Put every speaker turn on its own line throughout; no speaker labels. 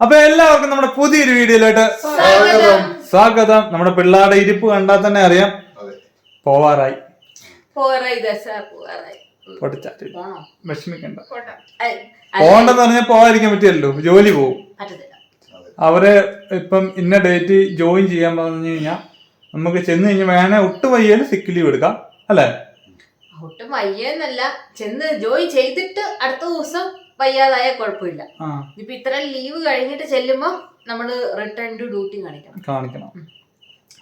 അപ്പൊ എല്ലാവർക്കും നമ്മുടെ പുതിയൊരു വീഡിയോയിലോട്ട്
സ്വാഗതം.
സ്വാഗതം. നമ്മുടെ പിള്ളേരുടെ ഇരിപ്പ് കണ്ടാൽ തന്നെ അറിയാം.
അതെ.
പോവാറായി.
പോണോ
വിഷമിക്കണ്ട.
പോട്ടെ.
പോകണ്ടെന്ന് പറഞ്ഞാൽ പോകാതിരിക്കാൻ പറ്റിയല്ലോ ജോലി പോവും. അവരെ അവർ ഇപ്പം ഇന്ന ഡേറ്റ് ജോയിൻ ചെയ്യാൻ പറഞ്ഞു കഴിഞ്ഞാൽ നമുക്ക് ചെന്ന് കഴിഞ്ഞാൽ വേണേ ഒട്ടും വയ്യാലും സിക്ക് ലീവ് എടുക്കാം. അല്ലേ?
ഒട്ടും വയ്യെന്നല്ല. ചെന്ന് ജോയിൻ ചെയ്തിട്ട് അടുത്ത ദിവസം വയ്യാതായ കുഴപ്പമില്ല. ഇപ്പൊ ഇത്ര ലീവ് കഴിഞ്ഞിട്ട് ചെല്ലുമ്പോ നമ്മൾ റിട്ടേൺ ടു ഡ്യൂട്ടി കാണിക്കണം.
കാണിക്കണം.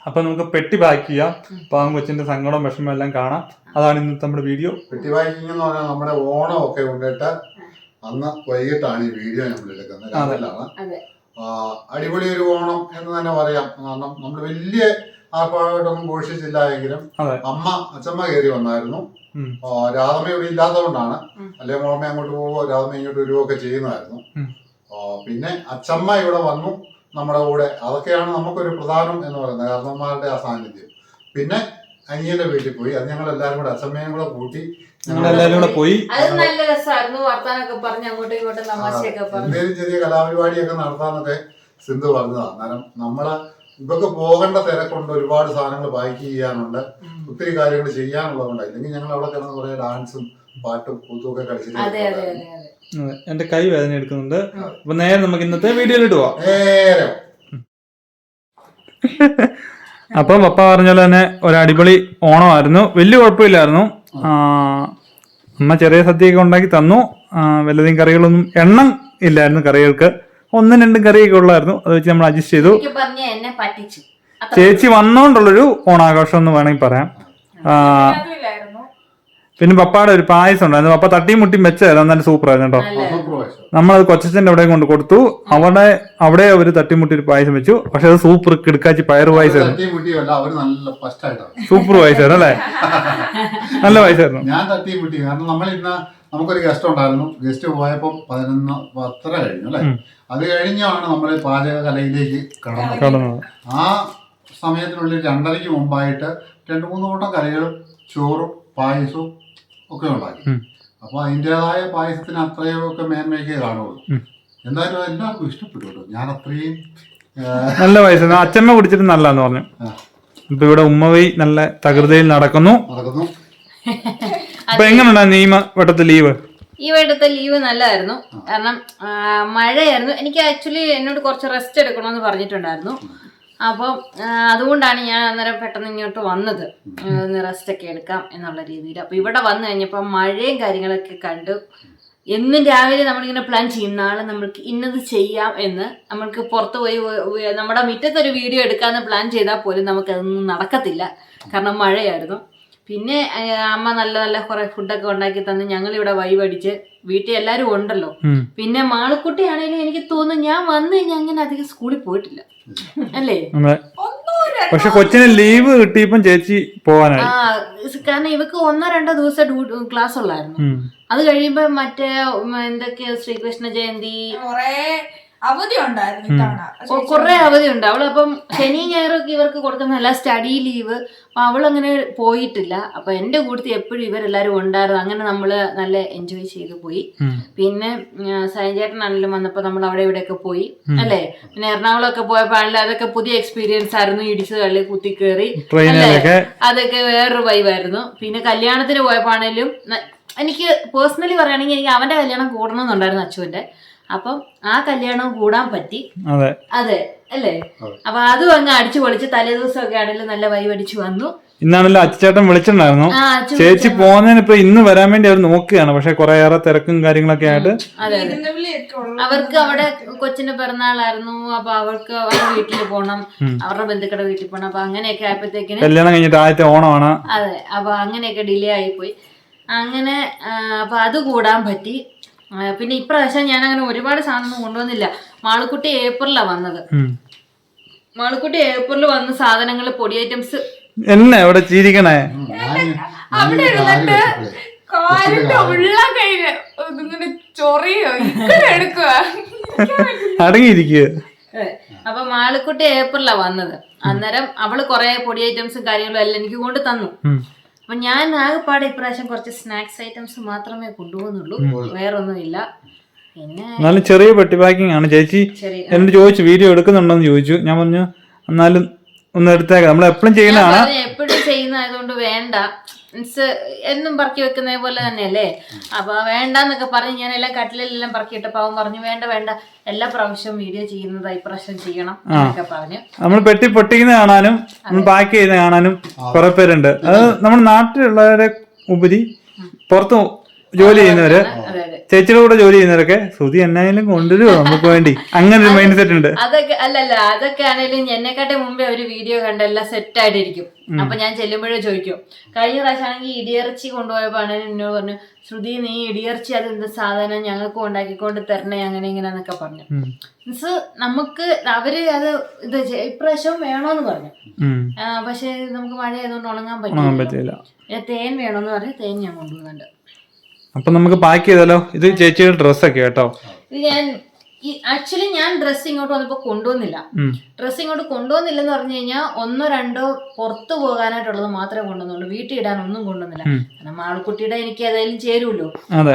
അപ്പൊ നമുക്ക് പെട്ടി പാക്ക് ചെയ്യാം. പാവം കൊച്ചിന്റെ സങ്കടം വിഷമം എല്ലാം കാണാം. അതാണ് ഇന്നത്തെ നമ്മുടെ വീഡിയോ
പെട്ടി പാക്കിംഗ് എന്ന് പറഞ്ഞാൽ നമ്മുടെ ഓണം ഒക്കെ കൊണ്ടിട്ട് അന്ന് വൈകിട്ടാണ് ഈ വീഡിയോ നമ്മൾ എടുക്കുന്നത് രാവിലാണ് അടിപൊളി ഒരു ഓണം എന്ന് തന്നെ പറയാം. കാരണം നമ്മൾ വലിയ ആർഭാടമായിട്ടൊന്നും ഘോഷിച്ചില്ല എങ്കിലും. അമ്മ അച്ഛമ്മ കയറി വന്നായിരുന്നു. രാധമ്മ ഇവിടെ ഇല്ലാത്തതുകൊണ്ടാണ്. അല്ലെ മോളമ്മ അങ്ങോട്ട് പോവോ രാധമ്മ ഇങ്ങോട്ട് വരുവൊക്കെ ചെയ്യുന്നതായിരുന്നു. പിന്നെ അച്ചമ്മ ഇവിടെ വന്നു നമ്മുടെ കൂടെ. അതൊക്കെയാണ് നമുക്കൊരു പ്രധാനം എന്ന് പറയുന്നത് കാരണന്മാരുടെ ആ സാന്നിധ്യം. പിന്നെ അനിയന്റെ വീട്ടിൽ പോയി. അത് ഞങ്ങൾ എല്ലാവരും കൂടെ അച്ഛമ്മയും കൂടെ കൂട്ടി
ഞങ്ങൾ എല്ലാവരും കൂടെ പോയി.
അത് നല്ല രസമായിരുന്നു വർത്താനൊക്കെ പറഞ്ഞ് അങ്ങോട്ടും ഇങ്ങോട്ടും തമാശയൊക്കെ പറഞ്ഞു.
എന്തെങ്കിലും ചെറിയ കലാപരിപാടിയൊക്കെ നടത്താനൊക്കെ സിന്ധു പറഞ്ഞതാ. അന്നേരം നമ്മൾ ഇവർക്ക് പോകേണ്ട തിരക്കുണ്ട് ഒരുപാട് സാധനങ്ങൾ പാക്ക് ചെയ്യാനുണ്ട് ഒത്തിരി കാര്യങ്ങൾ ചെയ്യാനുള്ളതുകൊണ്ട് ഇല്ലെങ്കിൽ ഞങ്ങൾ അവിടെ കിടന്ന് കുറെ ഡാൻസും പാട്ടും കൂത്തും ഒക്കെ കളിച്ചിട്ട്
അതെ അതെ അതെ അതെ.
അതെ. എന്റെ കൈ വേദന എടുക്കുന്നുണ്ട്. അപ്പൊ നേരെ നമുക്ക് ഇന്നത്തെ വീഡിയോയിലിട്ട് പോവാം.
നേരെ.
അപ്പം പപ്പ പറഞ്ഞ പോലെ തന്നെ ഒരു അടിപൊളി ഓണമായിരുന്നു. വലിയ കുഴപ്പമില്ലായിരുന്നു. അമ്മ ചെറിയ സദ്യയൊക്കെ ഉണ്ടാക്കി തന്നു. വല്ലതും കറികളൊന്നും എണ്ണം ഇല്ലായിരുന്നു കറികൾക്ക്. ഒന്നും രണ്ടും കറിയൊക്കെ ഉള്ളായിരുന്നു. അത് വെച്ച് നമ്മൾ അഡ്ജസ്റ്റ് ചെയ്തു.
എനിക്ക് പറഞ്ഞ എന്നെ പറ്റിച്ചു. അത്ര
ചേച്ചി വന്നോണ്ടുള്ളൊരു ഓണാഘോഷം എന്ന് വേണമെങ്കിൽ പറയാം. പിന്നെ പപ്പയുടെ ഒരു പായസം ഉണ്ടായിരുന്നു. പപ്പ തട്ടിയും മുട്ടിയും വെച്ചായിരുന്നു നല്ല സൂപ്പർ ആയിരുന്നു കേട്ടോ. നമ്മളത് കൊച്ചച്ഛന്റെ അവിടെ കൊണ്ട് കൊടുത്തു. അവിടെ അവിടെ ഒരു തട്ടിമുട്ടി ഒരു പായസം വെച്ചു. പക്ഷെ അത് സൂപ്പർ കിടക്കാച്ചി പയർ പായസമായിരുന്നു സൂപ്പർ പായസമായിരുന്നു അല്ലേ നല്ല പായസമായിരുന്നു
ഞാൻ തട്ടിയും മുട്ടി കാരണം നമ്മൾ ഇന്ന് നമുക്കൊരു ഗസ്റ്റ് ഉണ്ടായിരുന്നു. ഗസ്റ്റ് പോയപ്പോൾ പതിനൊന്ന് പത്തര കഴിഞ്ഞു അല്ലെ. അത് കഴിഞ്ഞാണ് നമ്മൾ പാചക കലയിലേക്ക് കടന്നത്. ആ സമയത്തിനുള്ളിൽ രണ്ടരയ്ക്ക് മുമ്പായിട്ട് രണ്ട് മൂന്ന് കൂട്ടം കറികളും ചോറും പായസവും ഒക്കെ ഉണ്ടാക്കി.
അപ്പൊ
അപ്പോൾ അതിന്റെതായ പായസത്തിന് അത്രയും ഒക്കെ മേന്മയൊക്കെ കാണുള്ളൂ. എന്തായാലും എല്ലാവർക്കും ഇഷ്ടപ്പെട്ടു കേട്ടോ. ഞാൻ അത്രയും
നല്ല പായസം. അച്ഛമ്മ കുടിച്ചിട്ട് നല്ലതെന്ന് പറഞ്ഞു. ഇപ്പൊ ഇവിടെ ഉമ്മവൈ നല്ല തകൃതയിൽ നടക്കുന്നു.
നടക്കുന്നു.
അപ്പൊ എങ്ങനെയുണ്ടാ നിയമ വട്ടത്തെ ലീവ്?
ഈ വട്ടത്തെ ലീവ് നല്ലതായിരുന്നു. കാരണം മഴയായിരുന്നു. എനിക്ക് ആക്ച്വലി എന്നോട് കുറച്ച് റെസ്റ്റ് എടുക്കണമെന്ന് പറഞ്ഞിട്ടുണ്ടായിരുന്നു. അപ്പം അതുകൊണ്ടാണ് ഞാൻ അന്നേരം പെട്ടെന്ന് ഇങ്ങോട്ട് വന്നത്. റെസ്റ്റ് ഒക്കെ എടുക്കാം എന്നുള്ള രീതിയിൽ. അപ്പോൾ ഇവിടെ വന്നു കഴിഞ്ഞപ്പോൾ മഴയും കാര്യങ്ങളൊക്കെ കണ്ടു. എന്നും രാവിലെ നമ്മളിങ്ങനെ പ്ലാൻ ചെയ്യും. നാളെ നമ്മൾക്ക് ഇന്നത് ചെയ്യാം എന്ന്. നമ്മൾക്ക് പുറത്ത് പോയി നമ്മുടെ മുറ്റത്തൊരു വീഡിയോ എടുക്കാമെന്ന് പ്ലാൻ ചെയ്താൽ പോലും നമുക്കതൊന്നും നടക്കത്തില്ല. കാരണം മഴയായിരുന്നു. പിന്നെ അമ്മ നല്ല നല്ല കുറെ ഫുഡൊക്കെ ഉണ്ടാക്കി തന്ന് ഞങ്ങൾ ഇവിടെ വൈവടിച്ച് വീട്ടിൽ എല്ലാരും ഉണ്ടല്ലോ. പിന്നെ മാളക്കുട്ടി ആണെങ്കിലും എനിക്ക് തോന്നുന്നു ഞാൻ വന്നു കഴിഞ്ഞാൽ അങ്ങനെ അധികം സ്കൂളിൽ പോയിട്ടില്ല. അല്ലേ?
പക്ഷെ കൊച്ചിന് ലീവ് കിട്ടിയപ്പം ചേച്ചി പോവാനായി
ആ കാരണം ഇവക്ക് ഒന്നോ രണ്ടോ ദിവസം ക്ലാസ് ഉള്ളായിരുന്നു. അത് കഴിയുമ്പോ മറ്റേ എന്തൊക്കെയാ ശ്രീകൃഷ്ണ ജയന്തി
കൊറേ അവധി ഉണ്ടായിരുന്നു ഇത്തവണ.
കുറെ അവധി ഉണ്ട് അവളപ്പം ശനി ഞായറൊക്കെ ഇവർക്ക് കൊടുക്കുന്നതല്ല സ്റ്റഡി ലീവ് അപ്പൊ അവളങ്ങനെ പോയിട്ടില്ല. അപ്പൊ എന്റെ കൂട്ടത്തിൽ എപ്പോഴും ഇവരെല്ലാരും ഉണ്ടായിരുന്നു. അങ്ങനെ നമ്മൾ നല്ല എൻജോയ് ചെയ്ത് പോയി. പിന്നെ സൈൻചേട്ടനാണെങ്കിലും വന്നപ്പോ നമ്മൾ അവിടെ ഇവിടെയൊക്കെ പോയി. അല്ലേ? പിന്നെ എറണാകുളമൊക്കെ പോയപ്പോ ആണെങ്കിലും അതൊക്കെ പുതിയ എക്സ്പീരിയൻസ് ആയിരുന്നു. ഇടിച്ചു തള്ളി കുത്തി കയറി അതൊക്കെ വേറൊരു വൈവായിരുന്നു പിന്നെ കല്യാണത്തിന് പോയപ്പോ ആണെങ്കിലും എനിക്ക് പേഴ്സണലി പറയുകയാണെങ്കിൽ എനിക്ക് അവന്റെ കല്യാണം കൂടണമെന്നുണ്ടായിരുന്നു അച്ചുവിന്റെ അപ്പം ആ കല്യാണം കൂടാൻ പറ്റി.
അതെ.
അതെ അല്ലേ. അപ്പൊ അതും അങ്ങ് അടിച്ചു പൊളിച്ച് തലേദിവസം ഒക്കെ ആണെങ്കിലും നല്ല വൈ അടിച്ചു വന്നു.
ഇന്നാണല്ലോ അച്ചേട്ടൻ വിളിച്ചിട്ടുണ്ടായിരുന്നു. ചേച്ചി പോകുന്നതിന് ഇപ്പൊ ഇന്ന് വരാൻ വേണ്ടി അവർ നോക്കുകയാണ്. പക്ഷെ കൊറേയേറെ ഏറെ തിരക്കും കാര്യങ്ങളൊക്കെ ആയിട്ട്
അതെ അതെ. അവർക്ക് അവിടെ കൊച്ചിന്റെ പിറന്നാളായിരുന്നു. അപ്പൊ അവർക്ക് അവരുടെ വീട്ടിൽ
പോണം.
അവരുടെ ബന്ധുക്കളുടെ വീട്ടിൽ പോണം. അപ്പൊ അങ്ങനെയൊക്കെ ആയപ്പോഴത്തേക്കിന്
കല്യാണം കഴിഞ്ഞിട്ട് ആദ്യത്തെ ഓണമാണ്.
അതെ അപ്പൊ അങ്ങനെയൊക്കെ ഡിലേ ആയിപ്പോയി. അങ്ങനെ അപ്പൊ അത് കൂടാൻ പറ്റി. പിന്നെ ഇപ്രാവശ്യം ഞാൻ അങ്ങനെ ഒരുപാട് സാധനം കൊണ്ടുവന്നില്ല. മാളുക്കുട്ടി ഏപ്രിലാണ് വന്നത്. മാളുക്കുട്ടി ഏപ്രിൽ വന്ന സാധനങ്ങൾ പൊടി ഐറ്റംസ്
എന്നെ അവിടെ ചിരിക്കണേ?
അവിടെ
കാലിന്റെ ഉള്ള കയ്യിൽ ഇങ്ങനെ ചൊറിയോ? ഇങ്ങനെ എടുക്കുക
അടങ്ങിയിരിക്കുക
അപ്പൊ മാളിക്കുട്ടി ഏപ്രിലാ വന്നത്. അന്നേരം അവൾ കൊറേ പൊടി ഐറ്റംസും കാര്യങ്ങളും എല്ലാം എനിക്ക് കൊണ്ട് തന്നു. അപ്പൊ ഞാൻ ആകെപ്പാടെ ഇപ്രാവശ്യം കുറച്ച് സ്നാക്സ് ഐറ്റംസ് മാത്രമേ കൊണ്ടുപോകുന്നുള്ളൂ. വേറൊന്നുമില്ല. പിന്നെ
എന്നാലും ചെറിയ പെട്ടി പാക്കിംഗ് ആണ്. ചേച്ചി
എന്നിട്ട്
എന്നോട് ചോദിച്ചു വീഡിയോ എടുക്കുന്നുണ്ടോന്ന് ചോദിച്ചു. ഞാൻ പറഞ്ഞു എന്നാലും ഒന്ന് എടുത്തേക്കാം. നമ്മൾ എപ്പോഴും ചെയ്യുന്നതാണ്
എപ്പോഴും ചെയ്യുന്നതായതുകൊണ്ട് വേണ്ട. മീൻസ് എന്നും പറക്കി വെക്കുന്ന പോലെ തന്നെയല്ലേ? അപ്പൊ വേണ്ടെന്നൊക്കെ പറഞ്ഞ് ഞാൻ എല്ലാം കട്ടിലെല്ലാം പറക്കിയിട്ട് പാവം പറഞ്ഞു വേണ്ട വേണ്ട. എല്ലാ പ്രാവശ്യവും വീഡിയോ ചെയ്യുന്നത് ഇപ്രാവശ്യം ചെയ്യണം എന്നൊക്കെ പറഞ്ഞു.
നമ്മൾ പെട്ടി പൊട്ടിക്കുന്ന കാണാനും പാക്ക് ചെയ്യുന്ന കാണാനും കുറെ പേരുണ്ട്. അത്. നമ്മുടെ നാട്ടിലുള്ളവരെ ഉപരി പുറത്ത് ജോലി ചെയ്യുന്നവര്? ചേച്ചിയുടെ കൂടെ ജോലി ചെയ്യുന്നവരൊക്കെ? ശ്രുതി എന്നായാലും കൊണ്ടുവരുമോ നമുക്ക് വേണ്ടി? അങ്ങനെ ഒരു മൈൻഡ് സെറ്റ് ഉണ്ട്.
അതൊക്കെ അല്ലല്ല അതൊക്കെ ആണെങ്കിലും എന്നെക്കാട്ടെ മുമ്പേ ഒരു വീഡിയോ കണ്ട് എല്ലാം സെറ്റ് ആയിട്ടിരിക്കും. അപ്പൊ ഞാൻ ചെല്ലുമ്പോഴേ ചോദിക്കും കഴിഞ്ഞ പ്രാവശ്യം ആണെങ്കിൽ ഇടിയിറച്ചി കൊണ്ടുപോയപ്പോ ആണെങ്കിലും എന്നോട് പറഞ്ഞു ശ്രുതി നീ ഇടിയിറച്ചി അത് എന്ത് സാധനം ഞങ്ങൾക്ക് ഉണ്ടാക്കിക്കൊണ്ട് തരണേ അങ്ങനെ ഇങ്ങനെന്നൊക്കെ പറഞ്ഞു.
ഉം.
മീൻസ് നമുക്ക് അവർ അത് ഇത് ഇപ്രാവശ്യം വേണോന്ന് പറഞ്ഞു. പക്ഷെ നമുക്ക് മഴ ആയതുകൊണ്ട് ഉണങ്ങാൻ പറ്റില്ല തേൻ വേണമെന്ന് പറഞ്ഞു തേൻ ഞാൻ കൊണ്ടുവന്നുണ്ട്
അപ്പൊ നമുക്ക് പാക്ക് ചെയ്താലോ? ഇത് ചേച്ചിയുടെ ഡ്രസ്സൊക്കെ കേട്ടോ.
ഞാൻ ആക്ച്വലി ഞാൻ ഡ്രസ്സ് ഇങ്ങോട്ട് വന്നപ്പോ കൊണ്ടുവന്നില്ല. ഡ്രസ്സ് ഇങ്ങോട്ട് കൊണ്ടുവന്നില്ലെന്ന് പറഞ്ഞു കഴിഞ്ഞാൽ ഒന്നോ രണ്ടോ പുറത്ത് പോകാനായിട്ടുള്ളത് മാത്രമേ കൊണ്ടുവന്നുള്ളൂ. വീട്ടിൽ ഇടാൻ ഒന്നും കൊണ്ടുവന്നില്ല. കാരണം ആൾക്കുട്ടിയുടെ എനിക്ക് ഏതായാലും ചേരുമല്ലോ.
അതെ.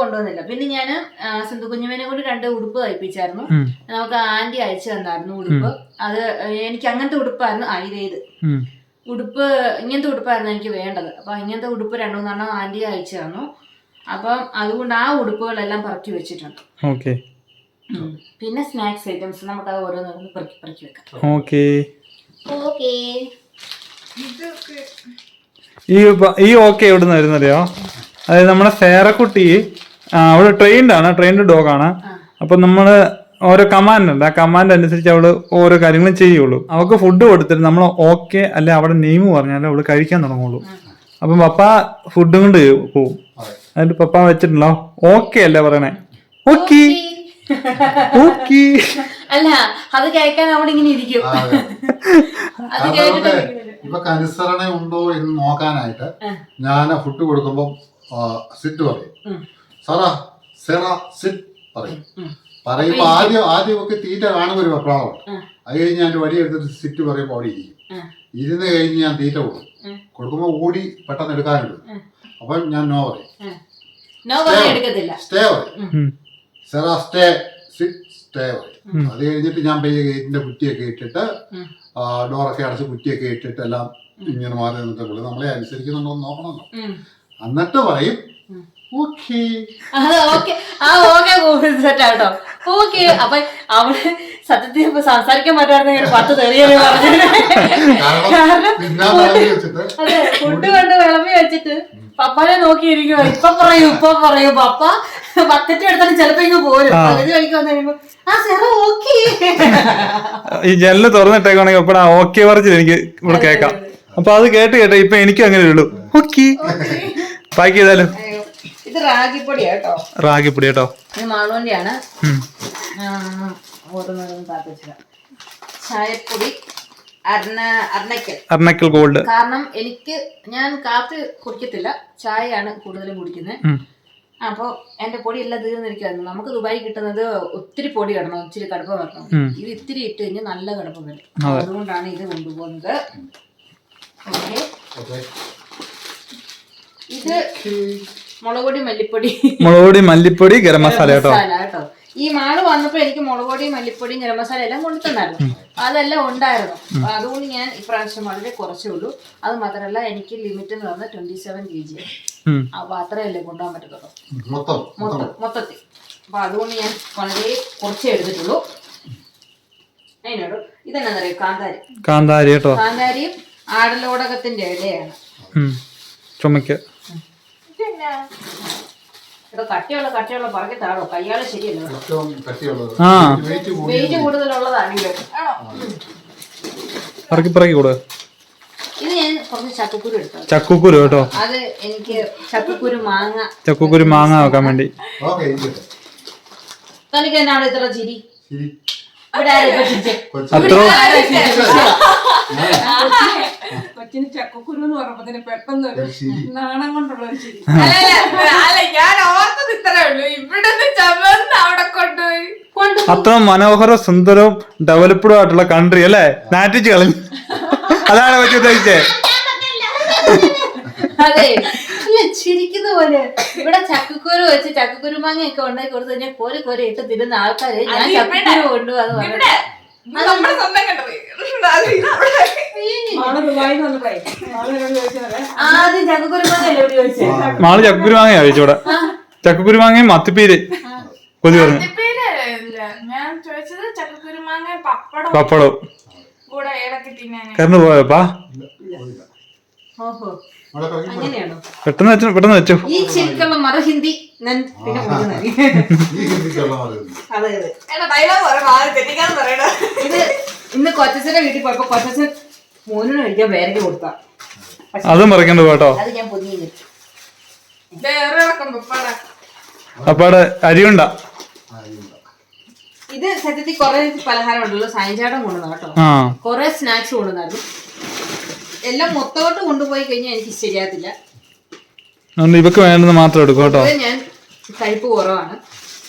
കൊണ്ടുവന്നില്ല. പിന്നെ ഞാൻ സിന്ധു കുഞ്ഞുമേനെ കൊണ്ട് രണ്ട് ഉടുപ്പ് തയ്പ്പിച്ചായിരുന്നു. നമുക്ക് ആന്റി അയച്ചു തന്നായിരുന്നു ഉടുപ്പ്. അത് എനിക്ക് അങ്ങനത്തെ ഉടുപ്പായിരുന്നു
ആയിരേത്.
ഉടുപ്പ് ഇങ്ങനത്തെ ഉടുപ്പായിരുന്നു എനിക്ക് വേണ്ടത്. അപ്പൊ ഇങ്ങനത്തെ ഉടുപ്പ് രണ്ടു മൂന്നെണ്ണം ആന്റി അയച്ചു തന്നു. അപ്പം അതുകൊണ്ട് ആ ഉടുപ്പുകളെല്ലാം പറക്കി വെച്ചിട്ടുണ്ട്.
ഓക്കെ.
പിന്നെ സ്നാക്സ് ഐറ്റംസ് നമുക്ക് അത് ഓരോന്നോരോന്ന് പറക്കി പെറുക്കി വെക്കാം.
ഓക്കെ.
ഓക്കെ.
ഇതൊക്കെ
ഈ ഈ ഓക്കെ എവിടെ നിന്ന് വരുന്നറിയോ? അതായത് നമ്മുടെ സേറക്കുട്ടി അവൾ ട്രെയിൻഡ് ആണ് ട്രെയിൻഡ് ഡോഗ് ആണ്. അപ്പൊ നമ്മൾ ഓരോ കമാൻഡ് ഉണ്ട്. ആ കമാൻഡ് അനുസരിച്ച് അവൾ ഓരോ കാര്യങ്ങളും ചെയ്യുള്ളൂ. അവൾക്ക് ഫുഡ് കൊടുത്തിട്ട് നമ്മൾ ഓക്കെ അല്ലെ അവിടെ നെയിം പറഞ്ഞാൽ അവൾ കഴിക്കാൻ തുടങ്ങുള്ളൂ. അപ്പം പപ്പ ഫുഡും കൊണ്ട് പോവും. അതിന്റെ പപ്പ വെച്ചിട്ടുണ്ടോ ഓക്കെ അല്ലേ പറയണേ? ഓക്കെ. ഓക്കെ.
അല്ല അത് കേൾക്കാൻ അവിടെ ഇങ്ങനെ ഇരിക്കും.
അതെ.
കേട്ടിട്ട്
ഇവക്ക് അനുസരണ ഉണ്ടോ എന്ന് നോക്കാനായിട്ട് ഞാൻ ഫുഡ് കൊടുക്കുമ്പോൾ സിറ്റ് പറയും. സാറാ സെറ സിറ്റ് പറയും. പറയുമ്പോ ആദ്യം ആദ്യം ഒക്കെ തീറ്റ കാണുമ്പോൾ ഒരു വെപ്രാളമുണ്ട്
ഉം.
അത് കഴിഞ്ഞ് ഞാൻ വടി എടുത്തിട്ട് സിറ്റ് പറയുമ്പോൾ അവിടെ ഇരിക്കും. ഇരുന്ന് കഴിഞ്ഞ് ഞാൻ തീറ്റ കൊടുക്കും.
കൊടുക്കുമ്പോ
കൊടുക്കുമ്പോൾ ഓടി പെട്ടെന്ന് എടുക്കാനുണ്ട്.
ഉം.
അപ്പം ഞാൻ നോ പറയും.
നോ പറഞ്ഞ എടുക്കത്തില്ല.
സ്റ്റേ പറയും.
ഉം.
സെറ സ്റ്റേ സിറ്റ് സ്റ്റേ പറയും. അത് കഴിഞ്ഞിട്ട് ഞാൻ പയ്യെ ഗേറ്റിന്റെ കുറ്റിയൊക്കെ ഇട്ടിട്ട്. ഡോറൊക്കെ അടച്ച് കുറ്റിയൊക്കെ ഇട്ടിട്ട് എല്ലാം ഇങ്ങനെ മാറി നിന്നിട്ട് പുള്ളി നമ്മളെ അനുസരിക്കുന്നുണ്ടോ എന്ന് നോക്കണമല്ലോ. എന്നിട്ട് പറയും ഓക്കേ.
അത് ഓക്കെ. ആ ഓക്കെ ഓക്കെ. അപ്പൊ സത്യത്തിൽ സംസാരിക്കാൻ പറ്റാറുണ്ടെങ്കിൽ പത്ത് തെറിയാണ്
കാരണം
ഫുഡ് കൊണ്ട് വിളമ്പി വെച്ചിട്ട് പപ്പനെ നോക്കിയിരിക്കുവോ. ഇപ്പൊ പറയൂ ഇപ്പൊ പറയൂ. പപ്പ ബക്കറ്റ് എടുത്താലും ചിലപ്പോ ഇങ്ങ് പോരും. പകുതി വഴിക്ക് വന്നു കഴിയുമ്പോ ആ സെറ ഓക്കെ
ഈ ജനൽ തുറന്നിട്ടേക്കാണെങ്കിൽ എപ്പോഴാ ഓക്കെ പറിച്ചത് എനിക്ക് ഇവിടെ കേൾക്കാം. അപ്പൊ അത് കേട്ട് കേട്ടോ ഇപ്പൊ എനിക്കും അങ്ങനെ ഉള്ളൂ. ഓക്കെ പാക്ക് ചെയ്താലും?
ഇത് റാഗിപ്പൊടി കേട്ടോ.
റാഗിപ്പൊടി കേട്ടോ.
ഇത് കാത്തു വെച്ചിടാം. ചായപ്പൊടി.
അർണക്കൽ ഗോൾഡ്
കാരണം എനിക്ക് ഞാൻ കാപ്പി കുടിക്കത്തില്ല. ചായയാണ് കൂടുതലും കുടിക്കുന്നത്. അപ്പോൾ എന്റെ പൊടി എല്ലാം തീർന്നിരിക്കുന്നു നമുക്ക് ദുബായി കിട്ടുന്നത് ഒത്തിരി പൊടി കിടണം ഇച്ചിരി കടുപ്പം വരണം. ഇത് ഇത്തിരി ഇട്ട് കഴിഞ്ഞാൽ നല്ല കടുപ്പം വരും. അതുകൊണ്ടാണ് ഇത് കൊണ്ടുപോകുന്നത്. ഇത് മുളക് പൊടി മല്ലിപ്പൊടി.
മുളക് പൊടി മല്ലിപ്പൊടി ഗരം മസാല കേട്ടോ.
മസാല കേട്ടോ. ഈ മാൾ വന്നപ്പോ എനിക്ക് മുളക് പൊടിയും മല്ലിപ്പൊടിയും ഗരം മസാല എല്ലാം കൊണ്ടു തന്നായിരുന്നു. അതെല്ലാം ഉണ്ടായിരുന്നു. അതുകൊണ്ട് ഞാൻ ഇപ്രാവശ്യം വളരെ കുറച്ചേ ഉള്ളൂ. അത് മാത്രമല്ല എനിക്ക് ലിമിറ്റ് എന്ന് പറഞ്ഞാൽ ട്വന്റി സെവൻ കെ ജി അപ്പൊ അത്രയല്ലേ കൊണ്ടുപോകാൻ പറ്റത്തുള്ളൂ.
മൊത്തം
മൊത്തം മൊത്തത്തിൽ. അപ്പൊ അതുകൊണ്ട് ഞാൻ വളരെ കുറച്ചേ എടുത്തിട്ടുള്ളൂ. അതിനോട് ഇതെന്നാന്നറിയോ കാന്താരി.
കാന്താരി കേട്ടോ.
കാന്താരിയും ആടലോടകത്തിന്റെ
ഇടയാണ്. ചുമക്ക്.
ഇവിടെ കട്ടിയുള്ള കട്ടിയുള്ള പറക്കി താഴോ. കയ്യാൾ ശരിയല്ലോ?
ഏറ്റവും കട്ടിയുള്ളത്.
ആ.
വെയിറ്റ്
ആണോ?
പറക്കി പറക്കി കൊടു.
ഇത് ഞാൻ കുറച്ച് ചക്കക്കുരു
ചക്കുക്കുരു കേട്ടോ.
അത് എനിക്ക് ചക്കക്കുരു മാങ്ങ.
ചക്കുക്കുരു മാങ്ങ വെക്കാൻ വേണ്ടി.
ഓക്കേ
തനിക്ക് എന്നാണ് ഇത്ര ചിരി?
ശരി
കൊച്ചിന് ചക്കക്കുരു എന്ന് പറഞ്ഞപ്പോ പെട്ടെന്ന് നാണം കൊണ്ടുള്ള ഒരു അല്ല അല്ല ഞാൻ ഓർത്തത് ഇത്രേ ഉള്ളൂ. ഇവിടുന്ന് ചമന്ന് അവിടെ കൊണ്ടുപോയി.
കൊണ്ട്
അത്ര മനോഹര സുന്ദരവും ഡെവലപ്ഡും ആയിട്ടുള്ള കൺട്രി അല്ലേ? നാറ്റിച്ച് കളഞ്ഞു അതാണ് പറ്റി ഉദ്ദേശിച്ചേ
അതെ. ചിരിക്കുന്ന പോലെ. ഇവിടെ ചക്കക്കുരു വെച്ച് ചക്കക്കുരു മാങ്ങയൊക്കെ ഉണ്ടാക്കി കൊടുത്തു കഴിഞ്ഞാൽ കോരി കോരി ഇട്ട് തിരുന്ന ആൾക്കാര് ഞാൻ. ചക്കക്കുരു കൊണ്ടുവന്ന് പറഞ്ഞു
നമ്മുടെ സ്വന്തം കണ്ടത്.
ആദ്യം ചക്കക്കുരു മാങ്ങ ചോദിച്ചത്
മാൾ ചക്കുരു മാങ്ങ കഴിച്ചൂടെ ചക്കുരു മാങ്ങയും മത്തിപ്പീര്. കൊതി പറഞ്ഞു.
ഞാൻ ചോദിച്ചത് ചക്കക്കുരുമാങ്ങ പപ്പടം
പപ്പടവും
കൂടെ തിന്നാൻ
കറണ്ട് പോയപ്പാ
ഓഹോ.
പെട്ടെന്ന് വെച്ചു പെട്ടെന്ന് വെച്ചു.
ഈ ശരിക്കുള്ള മറഹിന്ദി ഞാൻ പിന്നെ അതെ അതെ. ഇത് ഇന്ന് കൊച്ചച്ഛന്റെ വീട്ടിൽ പോയപ്പോ കൊച്ചച്ഛൻ മോനിന് കഴിക്കാൻ വേറെ കൊടുത്ത.
അതും പറയണ്ട കേട്ടോ
അത് ഞാൻ പൊതിഞ്ഞു
അപ്പാടെ അരിയുണ്ട.
ഇത് സത്യത്തിൽ കൊറേ പലഹാരം ഉണ്ടല്ലോ. സയൻചാടം കൊണ്ടുവന്ന കേട്ടോ. കൊറേ സ്നാക്സ് കൊണ്ടുവന്നായിരുന്നു. എല്ലാം മൊത്തമായിട്ട് കൊണ്ടുപോയി കഴിഞ്ഞാൽ എനിക്ക് ശരിയാകത്തില്ല.
അതുകൊണ്ട് ഇവക്ക് വേണ്ടത് മാത്രം എടുക്കും കേട്ടോ.
ഇത് ഞാൻ കഴിപ്പ് കുറവാണ്.